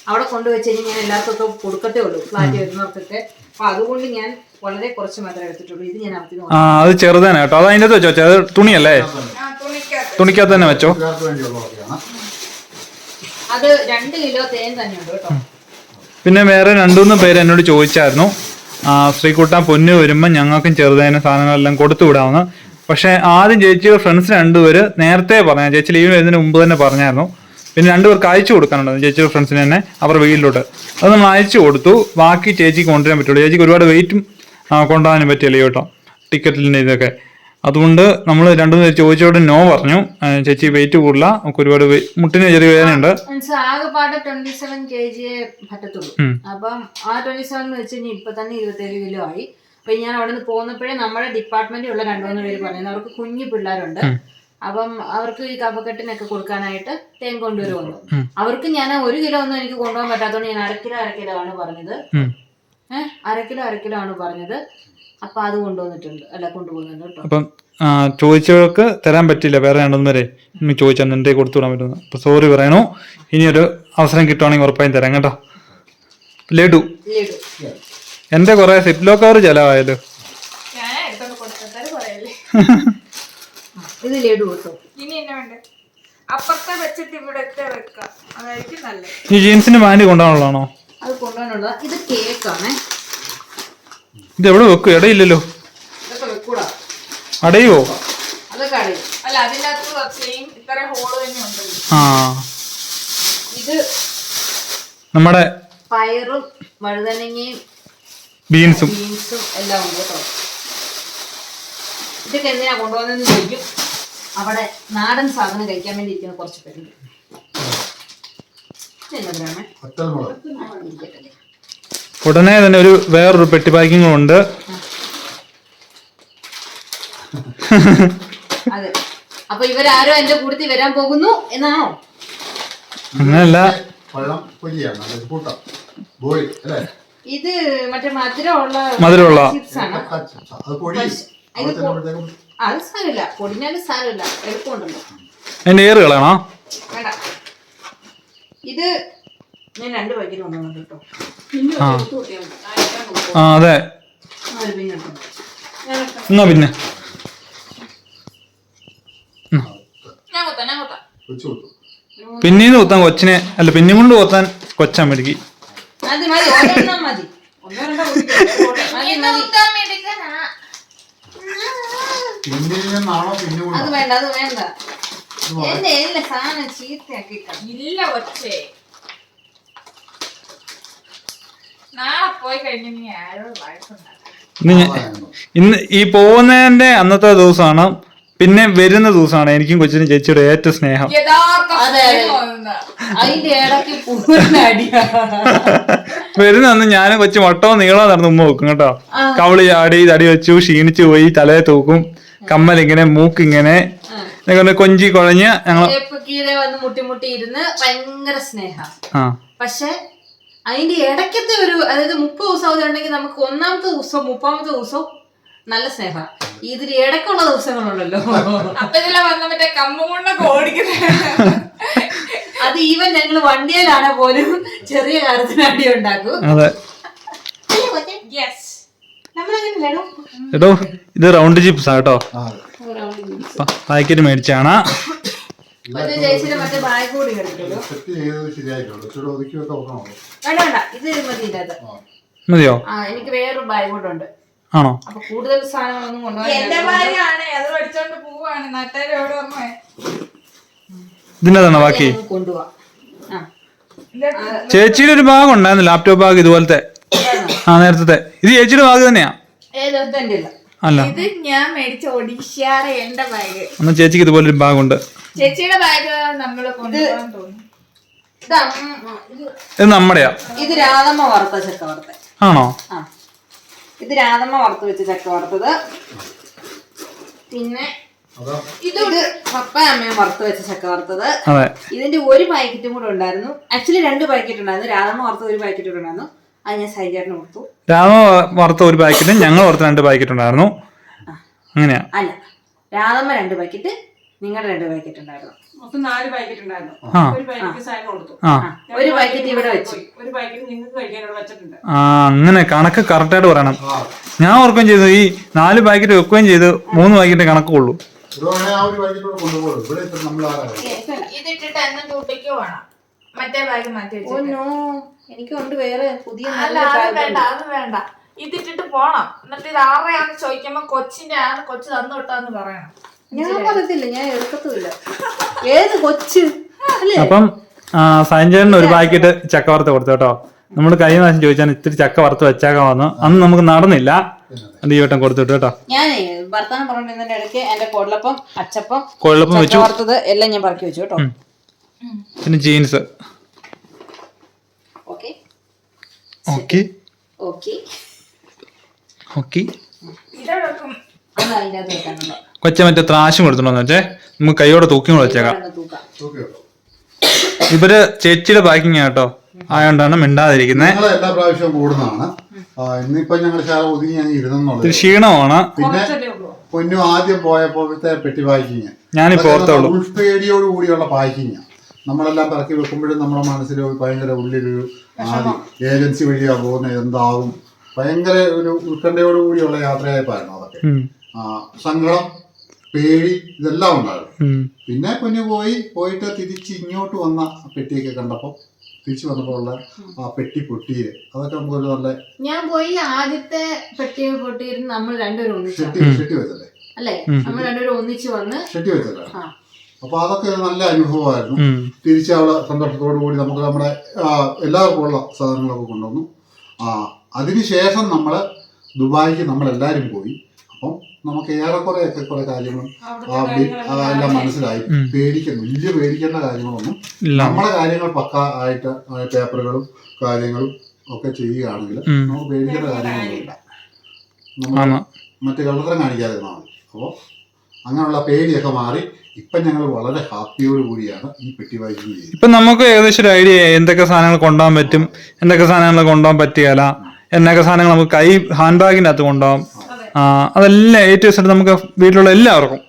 അവിടെ കൊണ്ടുവച്ച് കഴിഞ്ഞാൽ ഞാൻ എല്ലാവർക്കൊക്കെ കൊടുക്കത്തേ ഉള്ളൂ. ഫ്ലാറ്റ് വരുന്നവർക്കൊക്കെ. അപ്പൊ അതുകൊണ്ട് ഞാൻ വളരെ കുറച്ച് മാത്രമേ എടുത്തിട്ടുള്ളൂ. ഇത് ഞാൻ അവിടെ
ആ അത് ചെറുതാണ് കേട്ടോ. അത് അതിന്റെ വെച്ചോ? അത് തുണിയല്ലേ?
ആ തുണിക്കകത്ത്.
തന്നെ വെച്ചോ?
കൂട്ടുകാർക്ക് വേണ്ടിയുള്ളതൊക്കെയാണ്
അത് രണ്ട് കിലോ തേൻ തന്നെ ഉണ്ട് കേട്ടോ.
പിന്നെ വേറെ രണ്ടുമൂന്ന് പേര് എന്നോട് ചോദിച്ചായിരുന്നു. ആ, ശ്രീകുട്ട പൊന്നു വരുമ്പോൾ ഞങ്ങൾക്കും ചെറുതേന സാധനങ്ങളെല്ലാം കൊടുത്തു വിടാമെന്ന്. പക്ഷെ ആദ്യം ചേച്ചിയുടെ ഫ്രണ്ട്സ് രണ്ടുപേര് നേരത്തെ പറഞ്ഞു ചേച്ചി ലീവ് വരുന്നതിന് മുമ്പ് തന്നെ പറഞ്ഞായിരുന്നു. പിന്നെ രണ്ടുപേർക്ക് അയച്ചു കൊടുക്കാനുണ്ടായിരുന്നു ചേച്ചിയുടെ ഫ്രണ്ട്സിന് തന്നെ അവരുടെ വീട്ടിലോട്ട്. അത് നമ്മൾ അയച്ചു കൊടുത്തു. ബാക്കി ചേച്ചിക്ക് കൊണ്ടുവരാൻ പറ്റുള്ളൂ. ചേച്ചിക്ക് ഒരുപാട് വെയിറ്റും കൊണ്ടുപോകാനും പറ്റില്ല കേട്ടോ ടിക്കറ്റിന്റെ ഇതൊക്കെ. അതുകൊണ്ട് നമ്മൾ രണ്ടു പേര് ചോദിച്ചോട് നോ പറഞ്ഞു. ചേച്ചി വെയിറ്റ് കൂടില്ല. നമുക്ക് ഒരുപാട് മുട്ടിന് ചെറിയ വേദനയുണ്ട്.
ആകെപ്പാടെ ട്വന്റി സെവൻ കെ ജിയെ പറ്റത്തുള്ളൂ. അപ്പം ആ ട്വന്റി സെവൻ വെച്ച് ഇപ്പൊ തന്നെ ഇരുപത്തേഴ് കിലോ ആയി. അപ്പൊ ഞാൻ അവിടെ നിന്ന് പോന്നപ്പോഴേ നമ്മുടെ ഡിപ്പാർട്ട്മെന്റിൽ ഉള്ള രണ്ടുമൂന്ന് പേര് പറയുന്നത് അവർക്ക് കുഞ്ഞു പിള്ളേരുണ്ട്. അപ്പം അവർക്ക് ഈ കഫക്കെട്ടിനൊക്കെ കൊടുക്കാനായിട്ട് തേൻ കൊണ്ടുവരുമെന്ന് അവർക്ക് ഞാൻ ഒരു കിലോ ഒന്നും എനിക്ക് കൊണ്ടുപോകാൻ പറ്റാത്തതുകൊണ്ട് ഞാൻ അരക്കിലോ അരക്കിലോ അര കിലോ ആണ് പറഞ്ഞത്. ഏഹ് അരക്കിലോ അരക്കിലോ അര കിലോ ആണ് പറഞ്ഞത്. അപ്പൊ അത് കൊണ്ടുവന്നിട്ടുണ്ട്. അല്ല കൊണ്ടുപോകുന്നുണ്ട് കേട്ടോ.
അപ്പം ചോദിച്ചവർക്ക് തരാൻ പറ്റില്ല. വേറെ രണ്ടൊന്നും വരെ ചോദിച്ചാൽ എന്റെ കൊടുത്തു വിടാൻ പറ്റുന്നു അപ്പൊ സോറി പറയണു. ഇനിയൊരു അവസരം കിട്ടുവാണെങ്കിൽ ഉറപ്പായും തരാം കേട്ടോ. ലഡു.
ലഡു.
എന്റെ കൊറേ സിപ്ലോ കവർ ചെലവായല്ലോ.
ഞാൻ എടുത്തോണ്ട് കൊടുത്തത് പറയല്ലേ
ഇത് ലഡു
ഇനി എന്നെ വേണ്ട? അപ്പുറത്തെ വെച്ചിട്ട് ഇവിടത്തെ വെക്കാം. അതായിരിക്കും നല്ലത്.
ഈ ജീൻസിന് പാന്റ് കൊണ്ടുപോകാനുള്ളതാണോ?
ഇത് കേക്കാണ്.
ഇത് എവിടെ വെക്കും? ഇടയില്ലല്ലോ
അടയോ?
അടയുവോ ആ.
ഇത്
നമ്മുടെ
പയറും വഴുതനങ്ങയും
ബീൻസും.
ബീൻസും എല്ലാം ഉണ്ട് കേട്ടോ. ഇതൊക്കെ എന്തിനാ കൊണ്ടുപോകുന്നതെന്ന് ചോദിക്കും. അവിടെ നാടൻ സാധനം കഴിക്കാൻ വേണ്ടി ഇരിക്കുന്ന കുറച്ച് പേരുണ്ട്.
ഉടനെ തന്നെ ഒരു വേറൊരു പെട്ടി പാക്കിങ്ങും ഉണ്ട്.
അതെ. അപ്പൊ ഇവരാരോ എന്റെ കൂട്ടത്തിൽ വരാൻ പോകുന്നു എന്നാണോ?
അങ്ങനല്ല.
പഴം പൊരിയാണ് കൂട്ടം കൂട്ടാം. ബോളി അല്ലേ?
ഇത് മറ്റേ മധുരമുള്ള
മധുരമുള്ള.
ചിപ്സ് ആണ്.
അത്
സാരമില്ല. പൊടിഞ്ഞാലും സാരമില്ല. എളുപ്പമുണ്ടല്ലോ.
അതിന്റെ ഏറ് കളയണോ?
വേണ്ട. ഇത് ഞാൻ രണ്ട് പാക്കറ്റ് കൊണ്ടുവന്നു കേട്ടോ
ആ. അതെ. എന്നാ പിന്നെ? പിന്നീന്ന് കൊത്താൻ കൊച്ചിനെ അല്ല പിന്നെ കൊണ്ട് കൊത്താൻ കൊച്ചാൻ മേടിക്ക്.
മതി മതി ഒരെണ്ണം മതി. ഒന്നോ രണ്ടോ കുടിക്കരുത്. മതി
ഇന്ന്
മതി.
കുത്താൻ മേടിക്കാനാ
പിന്നിൽ നിന്നാണോ പിന്നെ
അത് വേണ്ട അത് വേണ്ട. എന്റെ എല്ലാ സാധനം ചീത്തയാക്കി
ഇല്ല നാളെ പോയി കഴിഞ്ഞ ആരോ
ഇന്ന് ഈ പോകുന്നതിന്റെ അന്നത്തെ ദിവസമാണ് പിന്നെ വരുന്ന ദിവസമാണ് എനിക്കും കൊച്ചിനും ചേച്ചിയുടെ ഏറ്റവും സ്നേഹം.
അതിന്റെ ഇടയ്ക്ക് പൂർണ അടിയാ.
വരുന്ന അന്ന് ഞാനും കൊച്ചു വട്ടവും നീളവും നടന്ന് ഉമ്മ വെക്കും കേട്ടോ. കവളി ചാടി തടി വെച്ചു ക്ഷീണിച്ചു പോയി തലയെ തൂക്കും കമ്മലിങ്ങനെ മൂക്കിങ്ങനെ. ഇതൊക്കെ ഇങ്ങനെ കൊഞ്ചി കുഴഞ്ഞ് ഞങ്ങൾ
കീഴെ വന്ന് മുട്ടിമുട്ടി ഇരുന്ന് ഭയങ്കര സ്നേഹം.
ആ.
പക്ഷെ അതിന്റെ ഇടയ്ക്കത്തെ ഒരു അതായത് മുപ്പത് ദിവസം അവധി ഉണ്ടെങ്കിൽ നമുക്ക് ഒന്നാമത്തെ ദിവസവും മുപ്പാമത്തെ ദിവസവും നല്ല സ്നേഹ. ഇതിന് ഇടയ്ക്കുള്ള ദിവസങ്ങളുണ്ടല്ലോ.
അപ്പൊ ഇതിലെ വന്ന മറ്റേ കമ്പും കൊണ്ടൊക്കെ ഓടിക്കുന്നത്.
അത് ഈവൻ ഞങ്ങൾ വണ്ടിയിലാണെ പോലും ചെറിയ കാര്യത്തിന് അടി ഉണ്ടാക്കും.
എടോ ഇത് റൗണ്ട് ചിപ്സ്
ആട്ടോ
പാക്കറ്റ് മേടിച്ചാണ്. മതിയോ?
എനിക്ക് വേറൊരു ബാഗ് കൂടെ ഉണ്ട്.
ആണോ?
കൂടുതൽ സാധനങ്ങളൊന്നും
പറഞ്ഞേ
ബാക്കി?
കൊണ്ടുപോവാം. ആ.
ചേച്ചിയുടെ ഒരു ഭാഗം ഉണ്ടായിരുന്നു ലാപ്ടോപ്പ് ഭാഗം ഇതുപോലത്തെ. ആ നേരത്തെ. ഇത് ചേച്ചിയുടെ ഭാഗം തന്നെയാ? അല്ല.
ഇത് ഞാൻ മേടിച്ച ഒഡീഷയുടെ എന്റെ ബാഗ്.
എന്നാ ചേച്ചിക്ക് ഇതുപോലെ ഒരു ബാഗ് ഉണ്ട്
ചേച്ചിയുടെ ബാഗ് നമ്മൾ കൊണ്ടുപോകാൻ തോന്നുന്നു.
ഇത്
നമ്മുടെയാ.
ഇത് രാധമ്മ വറുത്ത ചക്ക വറുത്ത
ആണോ?
ആ. ഇത് രാധമ്മ വറുത്ത് വെച്ച ചക്ക വറുത്തത്. പിന്നെ ഇത് പപ്പ അമ്മയും വറുത്ത് വെച്ച ചക്ക വറുത്തത്.
അതെ.
ഇതിന്റെ ഒരു പാക്കറ്റും കൂടെ ഉണ്ടായിരുന്നു. ആക്ച്വലി രണ്ട് പാക്കറ്റ് ഉണ്ടായിരുന്നു. രാധമ്മ വറുത്ത ഒരു പാക്കറ്റ് കൂടെ ഉണ്ടായിരുന്നു. അത് ഞാൻ സൈജാട്ടിന് കൊടുത്തു.
രാമ വറുത്ത ഒരു പാക്കറ്റും ഞങ്ങൾ വറുത്ത രണ്ട് പാക്കറ്റ് ഉണ്ടായിരുന്നു. അങ്ങനെയാ.
അല്ല രാധമ്മ രണ്ട് പാക്കറ്റ് നിങ്ങളുടെ രണ്ട് പാക്കറ്റ് ഉണ്ടായിരുന്നു.
മൊത്തം നാല് പാക്കറ്റ് ഉണ്ടായിരുന്നു. ഒരു പാക്കറ്റ് കൊടുത്തു.
ഒരു പാക്കറ്റ് ഇവിടെ വെച്ചു.
ഒരു പാക്കറ്റ് നിങ്ങൾക്ക് വെച്ചിട്ടുണ്ട്.
ആ അങ്ങനെ കണക്ക് കറക്റ്റായിട്ട് പറയണം. ഞാൻ ഓർക്കുകയും ചെയ്തു ഈ നാല് പാക്കറ്റ് വെക്കുകയും ചെയ്ത് മൂന്ന് പാക്കറ്റ് കണക്കുള്ളൂ.
ആരാണ്
ഇതിട്ടിട്ട് എന്നും മറ്റേ ബാഗ് മാറ്റി
എനിക്കുണ്ട് വേറെ പുതിയ
അല്ല
നല്ല
അത് വേണ്ട അത് വേണ്ട. ഇതിട്ടിട്ട് പോണം. എന്നിട്ട് ഇത് ആരുടെയാന്ന് ചോദിക്കുമ്പോ കൊച്ചിന്റെ ആണ് കൊച്ചു തന്നു വിട്ടാന്ന് പറയണം.
ഞാൻ പറയത്തില്ല ഞാൻ എടുക്കത്തുമില്ല. ഏത് കൊച്ച്?
അപ്പം സഞ്ജയന് ഒരു പാക്കറ്റ് ചക്ക വറുത്ത് കൊടുത്തു കേട്ടോ. നമ്മൾ കഴിഞ്ഞ പ്രാവശ്യം ചോദിച്ചാൽ ഇത്തിരി ചക്ക വറുത്ത് വെച്ചേക്കാൻ വന്നു. അന്ന് നമുക്ക് നടന്നില്ല. അത് ഈ വട്ടം കൊടുത്തു കേട്ടോ.
ഞാനേ ഭർത്താനം പറഞ്ഞിരുന്നതിന്റെ ഇടയ്ക്ക് എന്റെ കൊള്ളപ്പം അച്ചപ്പം
കൊള്ളപ്പം വെച്ചു.
വറുത്തത് എല്ലാം ഞാൻ പറക്കി വെച്ചു കേട്ടോ.
പിന്നെ jeans.
Okay.
Okay.
Okay.
Okay?
അത് അതിന്റെ അകത്ത് വെക്കാനുണ്ടോ?
കൊച്ച മറ്റേ ത്രാശും കൊടുത്തിട്ടുണ്ടോ വെച്ചേ നമുക്ക് കൈയോടെ തൂക്കി കൊടുത്തേക്കാം വെച്ചേക്കാം. ഇവർ ചേച്ചിയുടെ പാക്കിങ് കേട്ടോ. ആയോണ്ടാണ് മിണ്ടാതിരിക്കുന്നത്
ഞങ്ങൾ എല്ലാ പ്രാവശ്യവും കൂടുന്നതാണ്. ആ, ഇന്നിപ്പോ ഞങ്ങൾ ശാല ഒതുങ്ങി ഞാൻ ഇരുന്നെന്നുള്ളത്
ഇത്തിരി ക്ഷീണമാണ്.
പിന്നെ
ഉള്ളൂ.
പൊന്നു ആദ്യം പോയപ്പോഴത്തെ പെട്ടി പാക്കിങ്
ഞാനിപ്പോ ഓർത്തോളൂ
ഉൾപേടിയോട് കൂടിയുള്ള പാക്കിങ് നമ്മളെല്ലാം പിറക്കി വെക്കുമ്പോഴും നമ്മുടെ മനസ്സിൽ ഒരു ഭയങ്കര ഉള്ളിലൊരു ആദ്യം ഏജൻസി വഴിയാ പോകുന്നത് എന്താവും. ഭയങ്കര ഒരു ഉത്കണ്ഠയോട് കൂടിയുള്ള യാത്രയായപ്പായിരുന്നു അതൊക്കെ.
ഉം,
ആ, സങ്കടം പേടി ഇതെല്ലാം ഉണ്ടായിരുന്നു.
ഉം.
പിന്നെ കുഞ്ഞു പോയി പോയിട്ട് തിരിച്ച് ഇങ്ങോട്ട് വന്ന പെട്ടിയൊക്കെ കണ്ടപ്പോൾ തിരിച്ചു വന്നപ്പോൾ ഉള്ള ആ പെട്ടി പൊട്ടിയിൽ അതൊക്കെ നമുക്ക് ഒരു നല്ല
ഞാൻ പോയി ആദ്യത്തെ പെട്ടി പൊട്ടിയിരുന്ന് നമ്മൾ രണ്ടുപേരും ഒന്നിച്ചു
ഷെട്ടി ഷെട്ടി വെച്ചല്ലേ
അല്ലേ? നമ്മൾ രണ്ടുപേരും ഒന്നിച്ചു വന്ന്
ഷെട്ടി വെച്ചല്ലേ
ആ.
അപ്പൊ അതൊക്കെ ഒരു നല്ല അനുഭവമായിരുന്നു. തിരിച്ച് അവിടെ സന്തോഷത്തോടു കൂടി നമുക്ക് നമ്മുടെ എല്ലാവർക്കും ഉള്ള സാധനങ്ങളൊക്കെ കൊണ്ടുവന്നു. ആ അതിനുശേഷം നമ്മൾ ദുബായിക്ക് നമ്മൾ എല്ലാവരും പോയി. അപ്പം നമുക്ക് ഏറെക്കുറെയൊക്കെ കുറെ കാര്യങ്ങളും എല്ലാം മനസ്സിലായി. പേടിക്കുന്നു വലിയ പേടിക്കേണ്ട കാര്യങ്ങളൊന്നും
നമ്മളെ
നമ്മുടെ കാര്യങ്ങൾ പക്ക ആയിട്ട് പേപ്പറുകളും കാര്യങ്ങളും ഒക്കെ ചെയ്യുകയാണെങ്കിൽ നമുക്ക് പേടിക്കേണ്ട കാര്യങ്ങളൊന്നുമില്ല നമ്മൾ മറ്റു കള്ളത്തരം കാണിക്കാതെ മതി. അപ്പോൾ അങ്ങനെയുള്ള പേടിയൊക്കെ മാറി ഇപ്പൊ ഞങ്ങൾ വളരെ ഹാപ്പിയോട് കൂടിയാണ് ഈ പെട്ടി വായിക്കുന്നത്
ഇപ്പൊ നമുക്ക് ഏകദേശം ഒരു ഐഡിയ എന്തൊക്കെ സാധനങ്ങൾ കൊണ്ടുപോകാൻ പറ്റും എന്തൊക്കെ സാധനങ്ങൾ കൊണ്ടുപോകാൻ പറ്റിയാലാ എന്നൊക്കെ സാധനങ്ങൾ നമുക്ക് കൈ ഹാൻഡ് ബാഗിന്റെ അകത്ത് കൊണ്ടുപോകാം ആ, എ ഏറ്റവും സെറ്റ് നമുക്ക് വീട്ടിലുള്ള എല്ലാവർക്കും.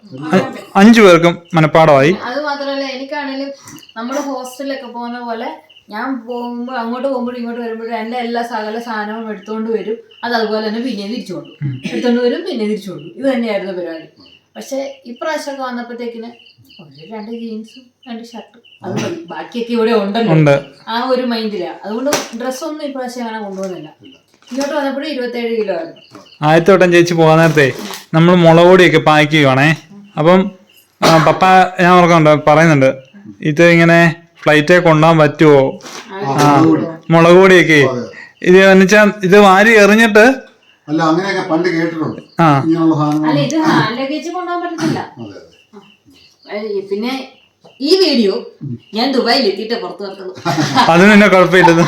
അഞ്ചു പേർക്കും മനഃപ്പാടമായി.
അത് മാത്രമല്ല എനിക്കാണെങ്കിലും നമ്മുടെ ഹോസ്റ്റലിലൊക്കെ പോകുന്ന പോലെ ഞാൻ പോകുമ്പോൾ അങ്ങോട്ട് പോകുമ്പോഴും ഇങ്ങോട്ട് വരുമ്പോഴും എന്റെ എല്ലാ സകല സാധനവും എടുത്തുകൊണ്ട് വരും. അത് അതുപോലെ തന്നെ പിന്നെ തിരിച്ചു കൊണ്ടു എടുത്തുകൊണ്ട് വരും പിന്നെ തിരിച്ചു കൊണ്ടു ഇത് തന്നെയായിരുന്നു പരിപാടി. പക്ഷെ ഇപ്രാവശ്യമൊക്കെ വന്നപ്പോഴത്തേക്കിന് ഒരു രണ്ട് ജീൻസും രണ്ട് ഷർട്ടും. അത് ബാക്കിയൊക്കെ ഇവിടെ ഉണ്ടല്ലോ. ആ ഒരു മൈൻഡിലാണ് അതുകൊണ്ട് ഡ്രസ്സൊന്നും ഇപ്രാവശ്യം അങ്ങനെ കൊണ്ടുപോകുന്നില്ല. ഇങ്ങോട്ട് വന്നപ്പോഴും ഇരുപത്തേഴ് കിലോ ആയിരുന്നു.
ആദ്യത്തെ വട്ടം ചേച്ചി പോകാൻ നേരത്തെ നമ്മൾ മുളക് പൊടിയൊക്കെ പാക്ക് ചെയ്യുവാണേ അപ്പം ആ, പപ്പ ഞാൻ ഓർക്കുന്നുണ്ട് പറയുന്നുണ്ട് ഇത് ഇങ്ങനെ ഫ്ലൈറ്റേ കൊണ്ടുപോകാൻ പറ്റുമോ ആ മുളക് പൊടിയൊക്കെ. ഇത് എന്നുവെച്ചാൽ ഇത് വാരി എറിഞ്ഞിട്ട്
അല്ല അങ്ങനെയൊക്കെ പണ്ട് കേട്ടിട്ടുണ്ട്.
ആ.
ഇങ്ങനെയുള്ള സാധനങ്ങൾ.
അല്ല ഇത് ഹാൻഡ് ലഗേജ് കൊണ്ടുപോകാൻ പറ്റത്തില്ല.
അതെ അതെ.
ഏയ് പിന്നെ ഈ വീഡിയോ ഞാൻ ദുബായിൽ എത്തിയിട്ട് പുറത്തു വന്നത്
അതിന് തന്നെ കുഴപ്പമില്ലെന്ന്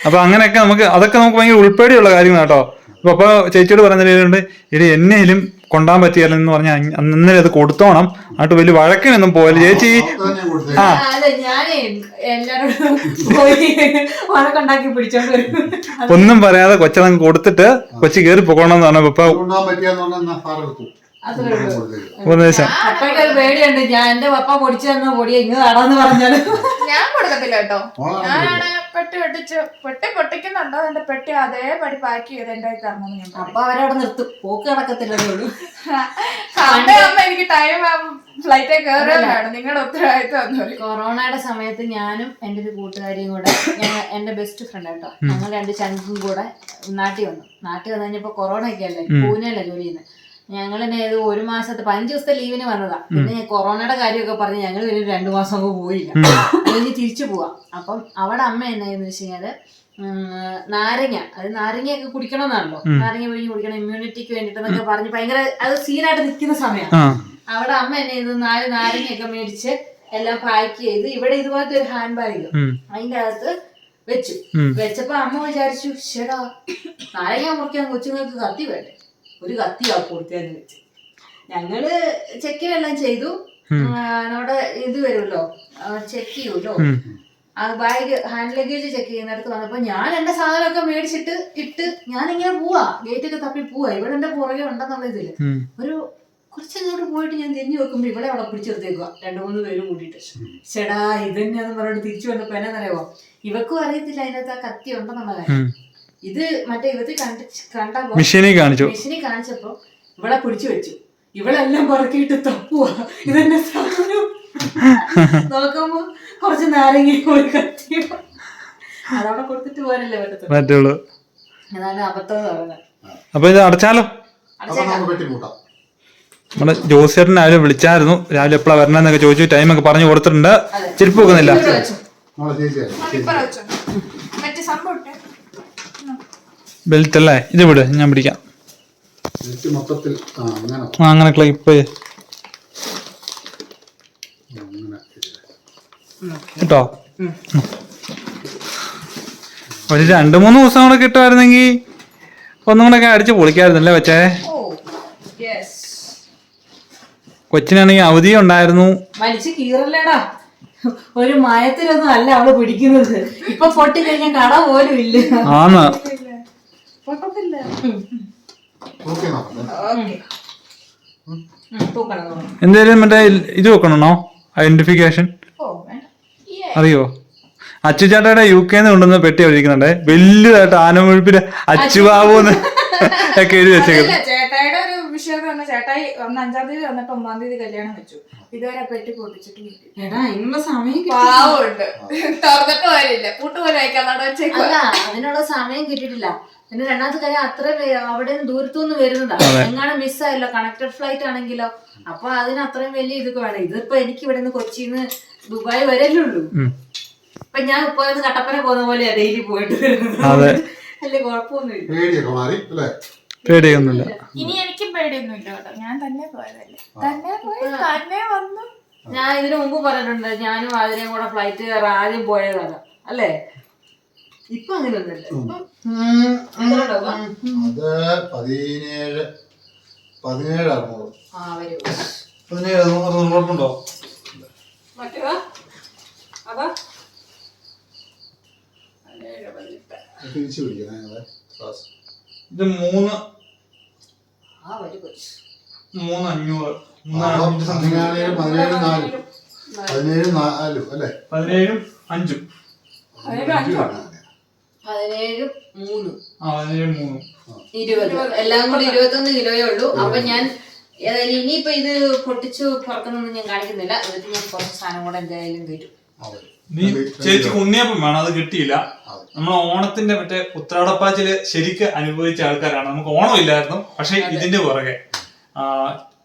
അപ്പൊ അങ്ങനെയൊക്കെ നമുക്ക് അതൊക്കെ നമുക്ക് ഭയങ്കര ഉൾപ്പെടെയുള്ള കാര്യങ്ങൾ കേട്ടോ. അപ്പൊ അപ്പൊ ചേച്ചിയോട് പറഞ്ഞിട്ടുണ്ട് ഇടി എന്നേലും കൊണ്ടാൻ പറ്റിയല്ല എന്ന് പറഞ്ഞാൽ അന്നേരം അത് കൊടുത്തോണം. അങ്ങോട്ട് വലിയ വഴക്കിനൊന്നും പോയാലും ചേച്ചി ആ ഒന്നും പറയാതെ കൊച്ചതങ്ങ് കൊടുത്തിട്ട് കൊച്ചു കയറി പോകണമെന്ന് പറഞ്ഞ ഉപദേശം
അപ്പൊക്കെ പേടിയുണ്ട്. ഞാൻ എന്റെ പപ്പ പൊടിച്ചു തന്ന പൊടിയെ ഇങ്ങ് തടാന്ന് പറഞ്ഞാൽ
ഞാൻ കൊടുക്കത്തില്ല കേട്ടോ. ഞാനാണ് പെട്ടി പൊട്ടിച്ച് പെട്ടി പൊട്ടിക്കുന്നുണ്ടോ? എന്റെ പെട്ടി അതേപടി പാക്ക് ചെയ്ത് എന്റെ തരണം ഞാൻ.
അപ്പൊ അവരവിടെ നിർത്തും. പോക്ക് കിടക്കത്തില്ലതേ ഉള്ളൂ.
അമ്മ അമ്മ എനിക്ക് ടൈം ഫ്ലൈറ്റ് കയറാനാണ് നിങ്ങളുടെ ഉത്തരവാദിത്വം
കൊറോണയുടെ സമയത്ത് ഞാനും എന്റെ ഒരു കൂട്ടുകാരിയും കൂടെ എന്റെ എന്റെ ബെസ്റ്റ് ഫ്രണ്ട് കേട്ടോ. ഞങ്ങൾ രണ്ട് ചങ്കും കൂടെ നാട്ടിൽ വന്നു. നാട്ടിൽ വന്നു കഴിഞ്ഞപ്പോ കൊറോണ ഒക്കെ അല്ലേ പൂനെയല്ലേ ജോലി ചെയ്യുന്നത്. ഞങ്ങൾ തന്നെ ഏത് ഒരു മാസത്തെ പതിനഞ്ച് ദിവസത്തെ ലീവിന് വന്നതാ പിന്നെ കൊറോണയുടെ കാര്യമൊക്കെ പറഞ്ഞ് ഞങ്ങൾ ഒരു രണ്ടു മാസം അങ്ങ് പോയില്ല. അല്ലെങ്കിൽ തിരിച്ചു പോവാം. അപ്പം അവിടെ അമ്മ എന്നായിരുന്നു വെച്ച് കഴിഞ്ഞാൽ നാരങ്ങ. അത് നാരങ്ങയൊക്കെ കുടിക്കണമെന്നാണല്ലോ നാരങ്ങ പിഴിഞ്ഞ് കുടിക്കണം ഇമ്മ്യൂണിറ്റിക്ക് വേണ്ടിട്ടെന്നൊക്കെ പറഞ്ഞ് ഭയങ്കര അത് സീനായിട്ട് നിൽക്കുന്ന സമയം. അവിടെ അമ്മ എന്നെ ഇത് നാല് നാരങ്ങയൊക്കെ മേടിച്ച് എല്ലാം പാക്ക് ചെയ്ത് ഇവിടെ ഇതുപോലത്തെ ഒരു ഹാൻഡ് ബാഗ്. അതിന്റെ അകത്ത് വെച്ചു. വെച്ചപ്പോ അമ്മ വിചാരിച്ചു ശരാ നാരങ്ങ മുറിക്കാൻ കൊച്ചുങ്ങൾക്ക് കത്തി വേണ്ടേ? ഒരു കത്തിയാ കൊടുത്തേന്ന് വെച്ച്. ഞങ്ങൾ ചെക്കിനെല്ലാം ചെയ്തു. നമ്മുടെ ഇത് വരുമല്ലോ. ചെക്ക്
ചെയ്യൂല്ലോ
ആ ബാഗ് ഹാൻഡ് ലഗേജ് ചെക്ക് ചെയ്യുന്നിടത്ത് വന്നപ്പോ ഞാൻ എന്റെ സാധനമൊക്കെ മേടിച്ചിട്ട് ഇട്ട് ഞാൻ ഇങ്ങനെ പോവാ. ഗേറ്റ് ഒക്കെ തപ്പി പോവാ. ഇവിടെ എന്റെ പുറകെ ഉണ്ടെന്നുള്ള
ഇതിൽ.
ഒരു കുറച്ചങ്ങോട്ട് പോയിട്ട് ഞാൻ തിരിഞ്ഞു നോക്കുമ്പോ ഇവിടെ അവിടെ പിടിച്ചെടുത്തേക്കുക രണ്ടു മൂന്ന് പേരും കൂടിയിട്ട്. ചേടാ ഇതന്നെയാന്ന് പറഞ്ഞിട്ട് തിരിച്ചു വന്നപ്പോ എന്നറിയാവോ ഇവക്കും അറിയത്തില്ല അതിനകത്ത് ആ കത്തി ഉണ്ടെന്നുള്ള കാര്യം. ഇത് മറ്റേ ഇവത്ത് കണ്ടി കണ്ടപ്പോ
മെഷീനിൽ കാണിച്ചു.
മെഷീനിൽ കാണിച്ചപ്പോ ഇവളെ പിടിച്ചു വെച്ചു. ഇവളെല്ലാം പറക്കിയിട്ട് തപ്പുവാ. ഇതെന്നെ സാധനം. നോക്കുമ്പോ കുറച്ച് നാരങ്ങ പോയി കത്തി അതവിടെ കൊടുത്തിട്ട് പോരല്ലേ പറ്റത്തുള്ളൂ
പറ്റുള്ളൂ.
അതാണ് അബദ്ധം
അപ്പൊ ഇത് അടച്ചാലോ? നമ്മുടെ ജോസിയേട്ടൻ രാവിലെ വിളിച്ചായിരുന്നു. രാവിലെ എപ്പോഴാ വരണെന്നൊക്കെ ചോദിച്ചു. ടൈം ഒക്കെ പറഞ്ഞു കൊടുത്തിട്ടുണ്ട്. ചെരുപ്പ് വെക്കുന്നില്ല.
മറ്റേ സംഭവം.
ബെൽറ്റ് അല്ലേ? ഇത് വിട് ഞാൻ പിടിക്കാം.
അങ്ങനെ.
ആ അങ്ങനെ ക്ലിപ്പ് കേട്ടോ? ഒരു രണ്ട് മൂന്ന് ദിവസം കൂടെ കിട്ടുമായിരുന്നെങ്കിൽ ഒന്നും കൂടെ ഒക്കെ അടിച്ച് പൊളിക്കായിരുന്നല്ലേ വെച്ചേ
ഓ യെസ്
കൊച്ചിനാണെങ്കിൽ അവധി ഉണ്ടായിരുന്നു.
വലിച്ച് കീറല്ലേടാ. ഒരു മയത്തിലൊന്നും അല്ല അവൾ പിടിക്കുന്നത്. ഇപ്പൊ പൊട്ടി കഴിഞ്ഞാൽ കട പോലും ഇല്ല.
ആന്ന്
തൂക്കണം.
എന്തേലും മറ്റേ ഇത് വെക്കണോ? ഐഡന്റിഫിക്കേഷൻ
ഓ വേണ്ട.
അറിയോ? അച്ചുചാട്ടയുടെ യു കെന്ന് കൊണ്ടുവന്ന പെട്ടി എഴുതിക്കുന്നുണ്ട് വലിയതായിട്ട് ആനമുഴുപ്പിന്റെ അച്ചുബാബുന്ന് ഒക്കെ എഴുതി വെച്ചേക്കുന്നത്
അതല്ല, ചേട്ടായിയുടെ ഒരു വിഷയം ചേട്ടായി ഒന്ന് അഞ്ചാം തീയതി വന്നിട്ട് ഒമ്പതാം തീയതി കല്യാണം വെച്ചു. ഇതുവരെ പെട്ടി പൊട്ടിച്ചിട്ട്
എടാ ഇന്ന സമയം കിട്ടി.
പാവുണ്ട് തുറന്നിട്ട് പോലില്ല പൂട്ട് പോലെ അയക്കാതെ വെച്ചേക്കുക
അല്ല അതിനുള്ള സമയം കിട്ടിയിട്ടില്ല. പിന്നെ രണ്ടാമത്തെ കാര്യം അത്ര അവിടെ നിന്ന് ദൂരത്തുനിന്ന് വരുന്നതാ. എങ്ങാനും മിസ്സായല്ലോ കണക്റ്റഡ് ഫ്ലൈറ്റ് ആണെങ്കിലോ. അപ്പൊ അതിന് അത്രയും വലിയ ഇതൊക്കെ വേണം ഇതിപ്പോ എനിക്ക് ഇവിടെ നിന്ന് കൊച്ചിന്ന് ദുബായ് വരല്ലേ ഉള്ളൂ. ഇപ്പൊ ഞാൻ പോയത് കട്ടപ്പന പോകുന്ന പോലെയാ ഡെയിലി പോയിട്ട് വരുന്നത്.
അതെ.
വലിയ കുഴപ്പമൊന്നുമില്ല.
അല്ലേ?
പേടിയൊന്നുമില്ല.
ഇനി എനിക്ക് പേടിയൊന്നുമില്ല കേട്ടോ. ഞാൻ തന്നെ പോയതല്ലേ. തന്നെ പോയി തന്നെ വന്നു.
ഞാൻ ഇതിനു മുമ്പ് പറഞ്ഞിട്ടുണ്ട് ഞാനും അതിനെ കൂടെ ഫ്ലൈറ്റ് കയറാൻ ആദ്യം പോയതാണ്. അല്ലേ? ഇപ്പൊ അങ്ങനെയൊന്നുമില്ല. ഇപ്പൊ ഇപ്പൊ?
അത് പതിനേഴ് പതിനേഴ് അറുന്നൂറ്
പതിനേഴ് കുഴപ്പമുണ്ടോ
മറ്റേതാ? അതാ?
തിരിച്ചു പിടിക്കണേ ഞങ്ങളെ ക്ലാസ്.
ഇത് മൂന്ന്
ആ വരൂ കൊച്ചു.
മൂന്ന് അഞ്ഞൂറ്.
പതിനേഴ് പതിനേഴ് നാലും. പതിനേഴ് നാലും അല്ലേ?
പതിനേഴും അഞ്ചും.
പതിനേഴ് അഞ്ചോ?
പതിനേഴും മൂന്നും.
ആ പതിനേഴ് മൂന്നും.
ഇരുപത്. എല്ലാം കൂടി ഇരുപത്തൊന്ന് കിലോയേ ഉള്ളൂ. അപ്പൊ ഞാൻ ഏതായാലും ഇനിയിപ്പോ ഇത് പൊട്ടിച്ചു പുറക്കുന്നൊന്നും ഞാൻ കാണിക്കുന്നില്ല. എന്നിട്ട് ഞാൻ കുറച്ച് സാധനം കൂടെ എന്തായാലും കയറ്റും
അതെ
നീ ചേച്ചിക്ക് ഉണ്ണിയപ്പം വേണം. അത് കിട്ടിയില്ല. നമ്മൾ ഓണത്തിന്റെ മറ്റേ ഉത്രാടപ്പാച്ചിൽ ശരിക്ക് അനുഭവിച്ച ആൾക്കാരാണ്. നമുക്ക് ഓണം ഇല്ലായിരുന്നു പക്ഷെ ഇതിന്റെ പുറകെ.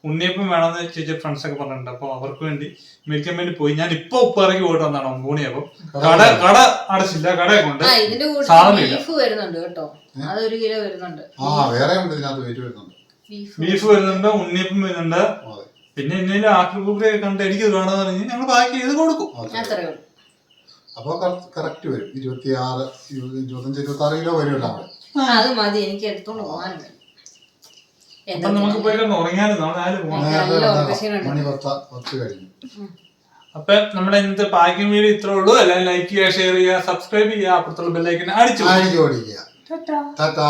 ഉണ്ണിയപ്പം വേണമെന്ന് ചേച്ചി ഫ്രണ്ട്സ് ഒക്കെ പറഞ്ഞിട്ടുണ്ട്. അപ്പൊ അവർക്ക് വേണ്ടി മേടിക്കാൻ വേണ്ടി പോയി. ഞാൻ ഇപ്പൊ ഉപ്പിറക്കി പോയിട്ട് വന്നാണ് ഒമ്പൂണിയപ്പം കട കട അടച്ചില്ല കടയൊക്കെ ഉണ്ട്
ആ ഇതിന്റെ കൂടെ
സാധനമില്ല.
ബീഫ് വരുന്നുണ്ട് കേട്ടോ. അതൊരു കിലോ വരുന്നുണ്ട്.
ആ വേറെ ഉണ്ട് ഇതിനകത്ത് വെയിറ്റ് വരുന്നുണ്ട്.
ബീഫ്
ബീഫ് വരുന്നുണ്ട് ഉണ്ണിയപ്പം വരുന്നുണ്ട്.
അതെ.
പിന്നെ എന്തെങ്കിലും ആക്രി കൂപ്പറി കണ്ട് എനിക്ക് ഇത് വേണമെന്ന് പറഞ്ഞ് ഞങ്ങൾ പാക്ക് ചെയ്ത് കൊടുക്കും.
അതെ.
അത്രേ ഉള്ളൂ.
അപ്പോൾ കറക്റ്റ് വരും. ഇരുപത്തിയാറ് ഇരുപത് ഇരുപത്തഞ്ച് ഇരുപത്തി ആറ് കിലോ വരുമല്ലോ അവിടെ.
ആ, അത് മതി. എനിക്ക് എടുത്തോണ്ട് പോകാനുണ്ട്.
അപ്പൊ നമുക്ക് പോയി കിടന്ന് ഉറങ്ങാനും നാളെ ആരും പോകണം
നേരത്തെ
നല്ല
വന്നതാ.
ഓർമ്മശീലമുണ്ട്.
മണി പത്ത പത്ത് കഴിഞ്ഞു.
അപ്പൊ നമ്മുടെ ഇന്നത്തെ പാക്കിംഗ് വീഡിയോ ഇത്രേ ഉള്ളൂ. എല്ലാവരും ലൈക്ക് ചെയ്യുക ഷെയർ ചെയ്യുക സബ്സ്ക്രൈബ് ചെയ്യുക. അപ്പുറത്തുള്ള ബെല്ലൈക്കൻ
അടിച്ചു. ഓടിക്കുക.
ടാറ്റാ
ടാറ്റാ